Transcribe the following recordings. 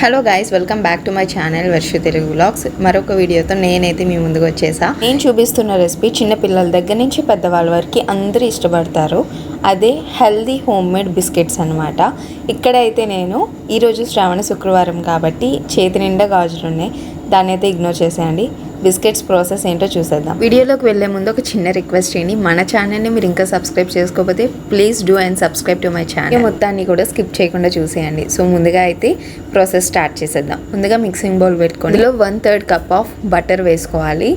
Hello guys welcome back to my channel Varsha Telugu vlogs మరొక వీడియోతో నేనైతే మీ ముందుకు వచ్చేసా. నేను చూపిస్తున్న రెసిపీ చిన్న పిల్లల దగ్గర నుంచి పెద్దవాళ్ళ వరకు అందరూ ఇష్టపడతారు. అదే హెల్దీ హోమ్ మేడ్ బిస్కెట్స్ అనమాట ఇక్కడైతే నేను ఈరోజు శ్రావణ శుక్రవారం కాబట్టి చేతి నిండా గాజులు ఉన్నాయి దాన్ని అయితే ఇగ్నోర్ చేసేయండి. బిస్కెట్స్ ప్రాసెస్ ఏంటో చూసేద్దాం. వీడియోలోకి వెళ్ళే ముందు ఒక చిన్న రిక్వెస్ట్ చేయండి. మన ఛానల్ని మీరు ఇంకా సబ్స్క్రైబ్ చేసుకోకపోతే please do and subscribe to my channel. మొత్తాన్ని కూడా స్కిప్ చేయకుండా చూసేయండి. సో ముందుగా అయితే ప్రాసెస్ స్టార్ట్ చేసేద్దాం. ముందుగా మిక్సింగ్ బౌల్ పెట్టుకొని ఇందులో one third cup of butter వేసుకోవాలి.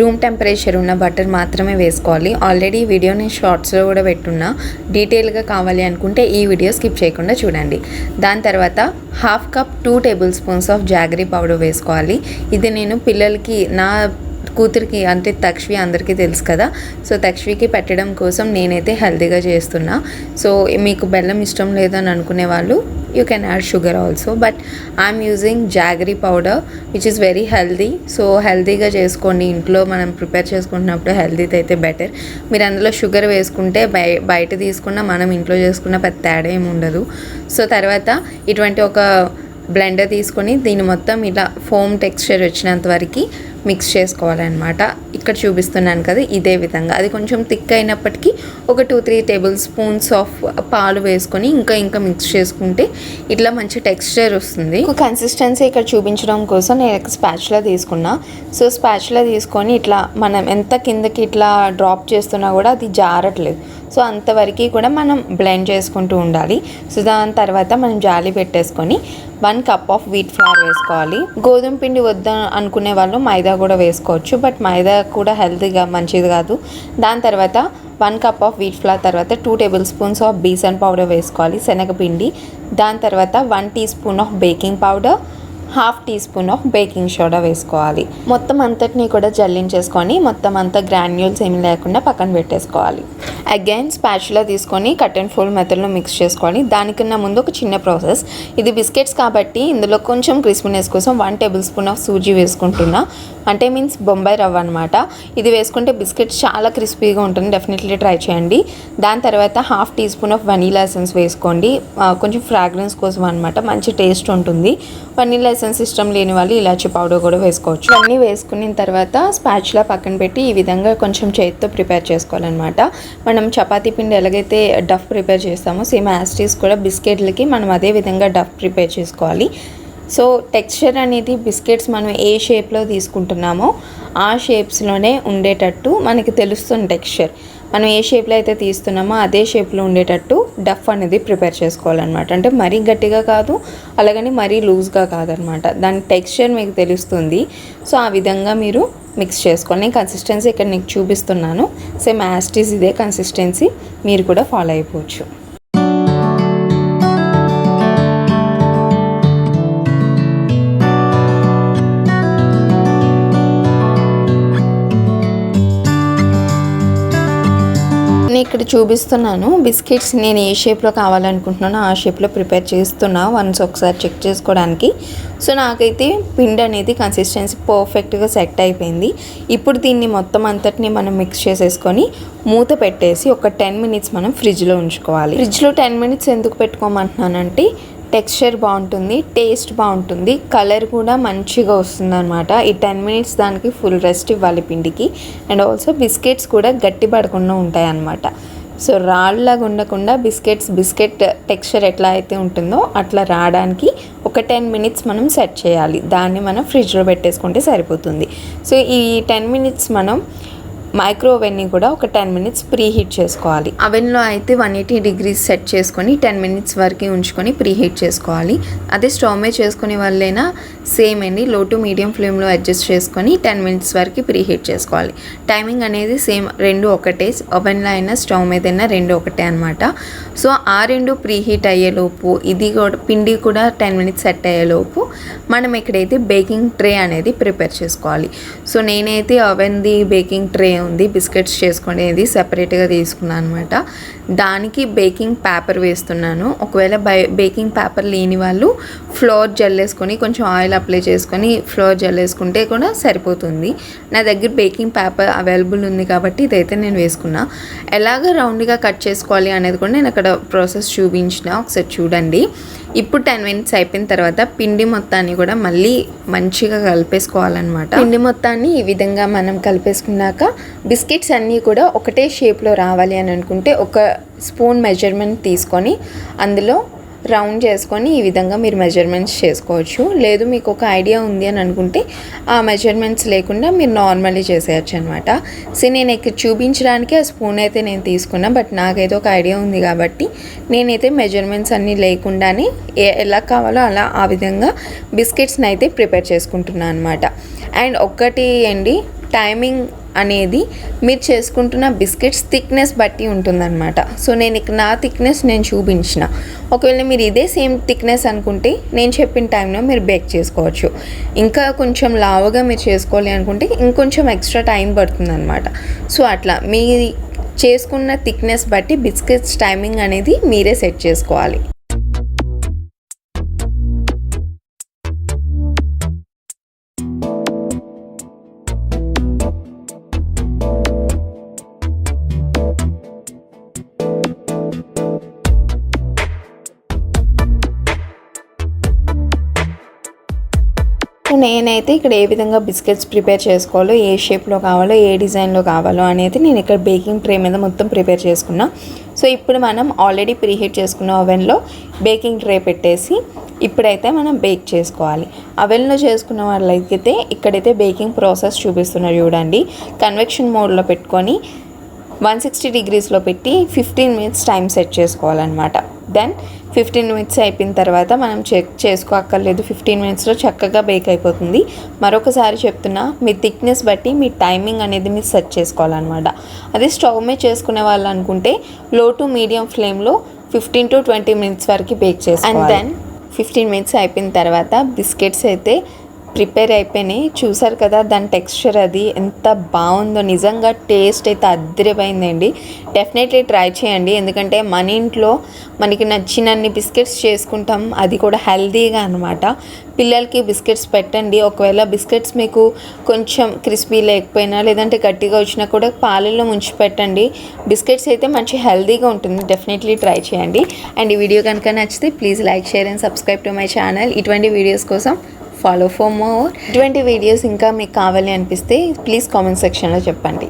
రూమ్ టెంపరేచర్ ఉన్న బటర్ మాత్రమే వేసుకోవాలి. ఆల్రెడీ వీడియో నేను షార్ట్స్లో కూడా పెట్టున్నా. డీటెయిల్గా కావాలి అనుకుంటే ఈ వీడియో స్కిప్ చేయకుండా చూడండి. దాని తర్వాత half cup two tablespoons of jaggery powder వేసుకోవాలి. ఇది నేను పిల్లలకి నా కూతురికి అంటే తక్ష్వి అందరికీ తెలుసు కదా. సో తక్ష్వికి పెట్టడం కోసం నేనైతే హెల్తీగా చేస్తున్నా. సో మీకు బెల్లం ఇష్టం లేదని అనుకునే వాళ్ళు you can add sugar also but I'm using jaggery powder which is very healthy so హెల్దీగా చేసుకోండి. ఇంట్లో మనం ప్రిపేర్ చేసుకుంటున్నప్పుడు హెల్తీతో అయితే బెటర్ మీరు అందులో షుగర్ వేసుకుంటే బయ బయట తీసుకున్న మనం ఇంట్లో చేసుకున్న పెద్ద తేడా ఏమి ఉండదు. సో తర్వాత ఇటువంటి ఒక బ్లెండర్ తీసుకొని దీన్ని మొత్తం ఇలా ఫోమ్ టెక్స్చర్ వచ్చినంత వరకు మిక్స్ చేసుకోవాలన్నమాట. ఇక్కడ చూపిస్తున్నాను కదా ఇదే విధంగా. అది కొంచెం థిక్ అయినప్పటికీ ఒక two three tablespoons of పాలు వేసుకొని ఇంకా ఇంకా మిక్స్ చేసుకుంటే ఇట్లా మంచి టెక్స్చర్ వస్తుంది. కన్సిస్టెన్సీ ఇక్కడ చూపించడం కోసం నేను స్పాచ్లా తీసుకున్నా. సో స్పాచ్లా తీసుకొని ఇట్లా మనం ఎంత కిందకి ఇట్లా డ్రాప్ చేస్తున్నా కూడా అది జారట్లేదు. సో అంతవరకు కూడా మనం బ్లెండ్ చేసుకుంటూ ఉండాలి. సో దాని తర్వాత మనం జాలి పెట్టేసుకొని one cup of wheat flour వేసుకోవాలి. గోధుమ పిండి వద్ద అనుకునే వాళ్ళు మైదా కూడా వేసుకోవచ్చు. బట్ మైదా కూడా హెల్తీగా మంచిది కాదు. దాని తర్వాత one cup of wheat flour తర్వాత two tablespoons of besan powder వేసుకోవాలి శనగపిండి. దాని తర్వాత one teaspoon of baking powder half teaspoon of baking soda వేసుకోవాలి. మొత్తం అంతటిని కూడా జల్లించేసుకొని మొత్తం అంతా గ్రాన్యూల్స్ ఏమి లేకుండా పక్కన పెట్టేసుకోవాలి. అగైన్ స్పాచులా తీసుకొని కట్ అండ్ ఫోల్డ్ మెథడ్లో మిక్స్ చేసుకోవాలి. దానికన్నా ముందు ఒక చిన్న ప్రాసెస్ ఇది బిస్కెట్స్ కాబట్టి ఇందులో కొంచెం క్రిస్పీనెస్ కోసం one tablespoon of suji వేసుకుంటున్నా. అంటే మీన్స్ బొంబాయి రవ్వ అనమాట ఇది వేసుకుంటే బిస్కెట్స్ చాలా క్రిస్పీగా ఉంటుంది. డెఫినెట్లీ ట్రై చేయండి. దాని తర్వాత half teaspoon of vanilla essence వేసుకోండి కొంచెం ఫ్రాగ్రెన్స్ కోసం అనమాట మంచి టేస్ట్ ఉంటుంది. వనీలా ఎసెన్స్ ఇష్టం లేని వాళ్ళు ఇలాచీ పౌడర్ కూడా వేసుకోవచ్చు. అన్నీ వేసుకున్న తర్వాత స్పాచ్లా పక్కన పెట్టి ఈ విధంగా కొంచెం చేతితో ప్రిపేర్ చేసుకోవాలన్నమాట. మనం చపాతీ పిండి ఎలాగైతే డఫ్ ప్రిపేర్ చేస్తామో సేమ్ యాస్టీస్ కూడా బిస్కెట్లకి మనం అదే విధంగా డఫ్ ప్రిపేర్ చేసుకోవాలి. సో టెక్స్చర్ అనేది బిస్కెట్స్ మనం ఏ షేప్లో తీసుకుంటున్నామో ఆ షేప్స్లోనే ఉండేటట్టు మనకి తెలుస్తుంది టెక్స్చర్. మనం ఏ షేప్లో అయితే తీస్తున్నామో అదే షేప్లో ఉండేటట్టు డఫ్ అనేది ప్రిపేర్ చేసుకోవాలన్నమాట. అంటే మరీ గట్టిగా కాదు అలాగని మరీ లూజ్గా కాదనమాట దాని టెక్స్చర్ మీకు తెలుస్తుంది. సో ఆ విధంగా మీరు మిక్స్ చేసుకోండి నేను కన్సిస్టెన్సీ ఇక్కడ నీకు చూపిస్తున్నాను. సేమ్ యాస్టీస్ ఇదే కన్సిస్టెన్సీ మీరు కూడా ఫాలో అయిపోవచ్చు. ఇక్కడ చూపిస్తున్నాను. బిస్కెట్స్ నేను ఏ షేప్లో కావాలనుకుంటున్నానో ఆ షేప్లో ప్రిపేర్ చేస్తున్నా వన్స్ ఒకసారి చెక్ చేసుకోవడానికి. సో నాకైతే పిండి అనేది కన్సిస్టెన్సీ పర్ఫెక్ట్గా సెట్ అయిపోయింది. ఇప్పుడు దీన్ని మొత్తం అంతటిని మనం మిక్స్ చేసేసుకొని మూత పెట్టేసి ఒక టెన్ మినిట్స్ మనం ఫ్రిడ్జ్లో ఉంచుకోవాలి. ఫ్రిడ్జ్లో టెన్ మినిట్స్ ఎందుకు పెట్టుకోమంటున్నానంటే టెక్స్చర్ బాగుంటుంది టేస్ట్ బాగుంటుంది కలర్ కూడా మంచిగా వస్తుంది అనమాట ఈ టెన్ మినిట్స్ దానికి ఫుల్ రెస్ట్ ఇవ్వాలి పిండికి. అండ్ ఆల్సో బిస్కెట్స్ కూడా గట్టి పడకుండా ఉంటాయి అన్నమాట సో రాళ్ళలాగా ఉండకుండా బిస్కెట్స్ బిస్కెట్ టెక్స్చర్ ఎట్లా అయితే ఉంటుందో అట్లా రావడానికి ఒక టెన్ మినిట్స్ మనం సెట్ చేయాలి. దాన్ని మనం ఫ్రిడ్జ్లో పెట్టేసుకుంటే సరిపోతుంది. సో ఈ టెన్ మినిట్స్ మనం మైక్రో ఓవెన్ని కూడా ఒక టెన్ మినిట్స్ ప్రీ హీట్ చేసుకోవాలి. అవెన్లో అయితే వన్ ఎయిటీ డిగ్రీస్ సెట్ చేసుకొని టెన్ మినిట్స్ వరకు ఉంచుకొని ప్రీ హీట్ చేసుకోవాలి. అదే స్టవ్ మీద చేసుకునే వల్లైనా సేమ్ అండి. లో టు మీడియం ఫ్లేమ్లో అడ్జస్ట్ చేసుకొని టెన్ మినిట్స్ వరకు ప్రీ హీట్ చేసుకోవాలి. టైమింగ్ అనేది సేమ్ రెండు ఒకటే. ఓవెన్లో అయినా స్టవ్ మీద అయినా రెండు ఒకటే అనమాట సో ఆ రెండు ప్రీ హీట్ అయ్యేలోపు ఇది కూడా పిండి కూడా టెన్ మినిట్స్ సెట్ అయ్యేలోపు మనం ఇక్కడైతే బేకింగ్ ట్రే అనేది ప్రిపేర్ చేసుకోవాలి. సో నేనైతే ఓవెన్ది బేకింగ్ ట్రే ఉంది. బిస్కెట్స్ చేసుకునేది సెపరేట్గా తీసుకున్నాను అనమాట దానికి బేకింగ్ పేపర్ వేస్తున్నాను. ఒకవేళ బై బేకింగ్ పేపర్ లేని వాళ్ళు ఫ్లోర్ జల్లేసుకొని కొంచెం ఆయిల్ అప్లై చేసుకొని ఫ్లోర్ జల్లేసుకుంటే కూడా సరిపోతుంది. నా దగ్గర బేకింగ్ పేపర్ అవైలబుల్ ఉంది కాబట్టి ఇదైతే నేను వేసుకున్నా. ఎలాగ రౌండ్గా కట్ చేసుకోవాలి అనేది కూడా నేను అక్కడ ప్రాసెస్ చూపించిన. ఒకసారి చూడండి. ఇప్పుడు టెన్ మినిట్స్ అయిపోయిన తర్వాత పిండి మొత్తాన్ని కూడా మళ్ళీ మంచిగా కలిపేసుకోవాలన్నమాట. పిండి మొత్తాన్ని ఈ విధంగా మనం కలిపేసుకున్నాక బిస్కెట్స్ అన్నీ కూడా ఒకటే షేప్లో రావాలి అని అనుకుంటే ఒక స్పూన్ మెజర్మెంట్ తీసుకొని అందులో రౌండ్ చేసుకొని ఈ విధంగా మీరు మెజర్మెంట్స్ చేసుకోవచ్చు. లేదు మీకు ఒక ఐడియా ఉంది అని అనుకుంటే ఆ మెజర్మెంట్స్ లేకుండా మీరు నార్మల్లీ చేసేయచ్చు అనమాట సో నేను ఇక్కడ చూపించడానికి ఆ స్పూన్ అయితే నేను తీసుకున్నా బట్ నాకైతే ఒక ఐడియా ఉంది కాబట్టి నేనైతే మెజర్మెంట్స్ అన్నీ లేకుండానే ఏ- ఎలా కావాలో అలా ఆ విధంగా బిస్కెట్స్ని అయితే ప్రిపేర్ చేసుకుంటున్నాను అనమాట అండ్ ఒక్కటి అండి టైమింగ్ అనేది మీరు చేసుకుంటున్న బిస్కెట్స్ థిక్నెస్ బట్టి ఉంటుందన్నమాట. సో నేను ఇక్కడ నా థిక్నెస్ నేను చూపించిన. ఒకవేళ మీరు ఇదే సేమ్ థిక్నెస్ అనుకుంటే నేను చెప్పిన టైంలో మీరు బేక్ చేసుకోవచ్చు. ఇంకా కొంచెం లావుగా మీరు చేసుకోవాలి అనుకుంటే ఇంకొంచెం ఎక్స్ట్రా టైం పడుతుంది అనమాట సో అట్లా మీ చేసుకున్న థిక్నెస్ బట్టి బిస్కెట్స్ టైమింగ్ అనేది మీరే సెట్ చేసుకోవాలి. నేనైతే ఇక్కడ ఏ విధంగా బిస్కెట్స్ ప్రిపేర్ చేసుకోవాలో ఏ షేప్లో కావాలో ఏ డిజైన్లో కావాలో అనేది నేను ఇక్కడ బేకింగ్ ట్రే మీద మొత్తం ప్రిపేర్ చేసుకున్నా. సో ఇప్పుడు మనం ఆల్రెడీ ప్రీహీట్ చేసుకున్న ఓవెన్లో బేకింగ్ ట్రే పెట్టేసి ఇప్పుడైతే మనం బేక్ చేసుకోవాలి. అవెన్లో చేసుకున్న వాళ్ళకైతే ఇక్కడైతే బేకింగ్ ప్రాసెస్ చూపిస్తున్నారు చూడండి. కన్వెక్షన్ మోడ్లో పెట్టుకొని వన్ సిక్స్టీ డిగ్రీస్లో పెట్టి ఫిఫ్టీన్ మినిట్స్ టైం సెట్ చేసుకోవాలన్నమాట. దెన్ ఫిఫ్టీన్ మినిట్స్ అయిపోయిన తర్వాత మనం చెక్ చేసుకోక్కర్లేదు. ఫిఫ్టీన్ మినిట్స్లో చక్కగా బేక్ అయిపోతుంది. మరొకసారి చెప్తున్నా మీ థిక్నెస్ బట్టి మీ టైమింగ్ అనేది మీరు సెట్ చేసుకోవాలన్నమాట. అదే స్టవ్ మీద చేసుకునే వాళ్ళు అనుకుంటే లో టు మీడియం ఫ్లేమ్లో ఫిఫ్టీన్ టు ట్వంటీ మినిట్స్ వరకు బేక్ చేసుకోవాలి. అండ్ దెన్ ఫిఫ్టీన్ మినిట్స్ అయిపోయిన తర్వాత బిస్కెట్స్ అయితే ప్రిపేర్ అయిపోయినాయి. చూసారు కదా దాని టెక్స్చర్ అది ఎంత బాగుందో. నిజంగా టేస్ట్ అయితే అద్దరిపోయిందండి డెఫినెట్లీ ట్రై చేయండి. ఎందుకంటే మన ఇంట్లో మనకి నచ్చినన్ని బిస్కెట్స్ చేసుకుంటాం. అది కూడా హెల్దీగా అనమాట పిల్లలకి బిస్కెట్స్ పెట్టండి. ఒకవేళ బిస్కెట్స్ మీకు కొంచెం క్రిస్పీ లేకపోయినా లేదంటే గట్టిగా వచ్చినా కూడా పాలల్లో ముంచి పెట్టండి. బిస్కెట్స్ అయితే మంచి హెల్దీగా ఉంటుంది. డెఫినెట్లీ ట్రై చేయండి. అండ్ ఈ వీడియో కనుక నచ్చితే please like share and subscribe to my channel. ఇటువంటి వీడియోస్ కోసం ఫాలో ఫర్ మోర్ ఇటువంటి వీడియోస్ ఇంకా మీకు కావాలి అనిపిస్తే ప్లీజ్ కామెంట్ సెక్షన్లో చెప్పండి.